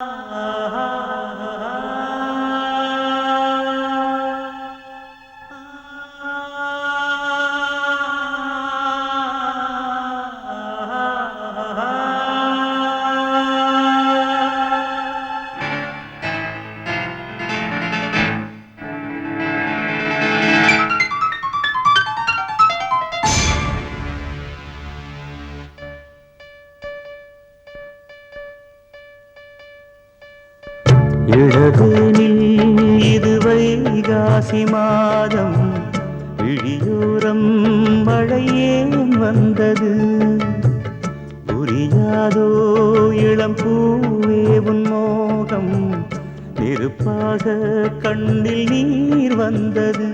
Oh. இழவேனில் இது வைகாசி மாதம் இழியூரம் மழையேன் வந்தது. புரியாதோ இளம் பூவே உன் மோகம் நெருப்பாக கண்ணில் நீர் வந்தது.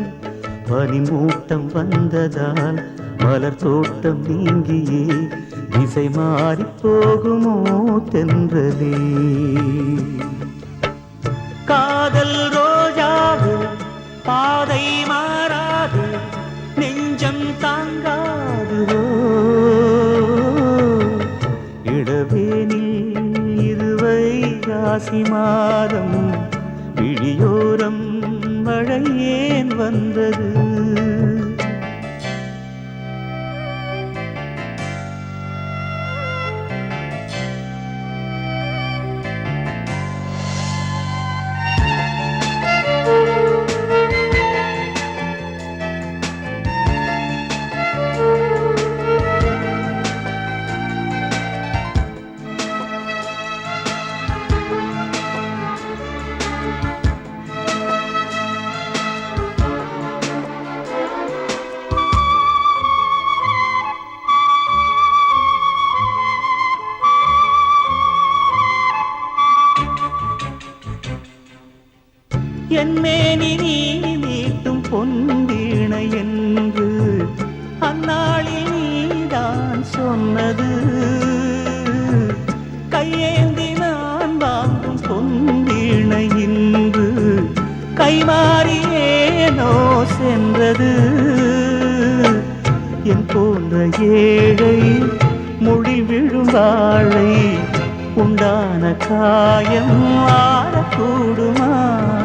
பனிமூட்டம் வந்ததால் மலர் தோட்டம் நீங்கியே திசை மாறி போகுமோ தென்றலே. ராசி மாதம் விழியோரம் மழை ஏன் வந்தது? என் மேனி நீ நீட்டும் பொன்வீணை என்று அந்நாளில் நீதான் சொன்னது. கையேந்தி நான் வாங்கும் பொன்வீணை இன்று கைமாறியேனோ சென்றது. என் போன்ற ஏழை மொழி விழும் வாழை உண்டான காயம் ஆறக்கூடுமா?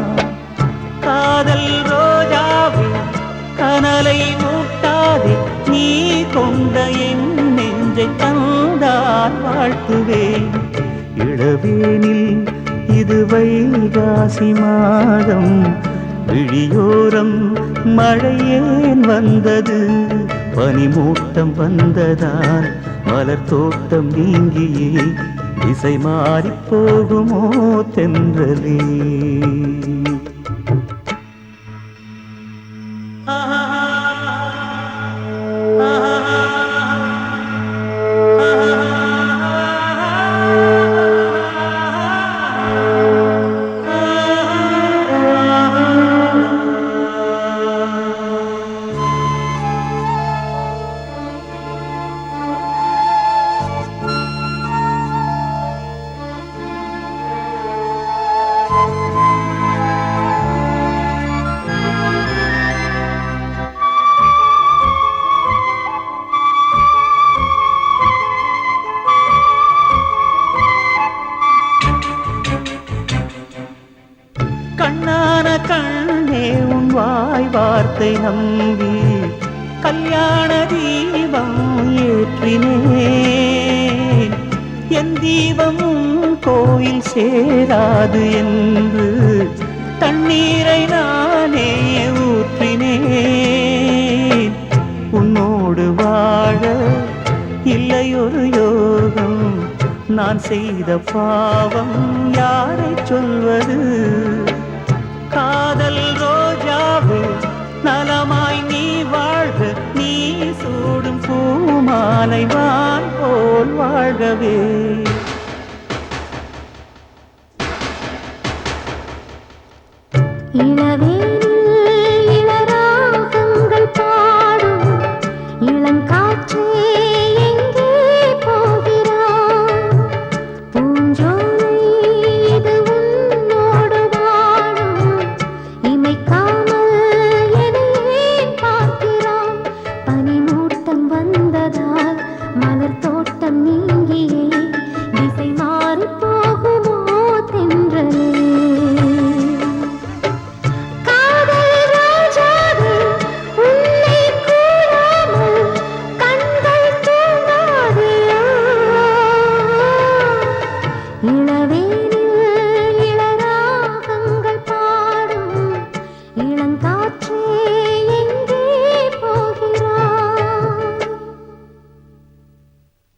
நான் வாழ்த்துவேன். இளவேனில் இது வைகாசி மாதம் விழியோரம் மழையேன் வந்தது. பனிமூட்டம் வந்ததால் மலர் தோட்டம் நீங்கியே திசை மாறிப் போகுமோ தென்றலே. தாய் வார்த்தை நம்பி கல்யாண தீபம் ஏற்றினேன். என் தீபமும் கோயில் சேராது என்று தண்ணீரை நானே ஊற்றினேன். உன்னோடு வாழ இல்லை ஒரு யோகம் நான் செய்த பாவம் யாரை சொல்வது? பூமாலை வான் போல் வாழ்கவே.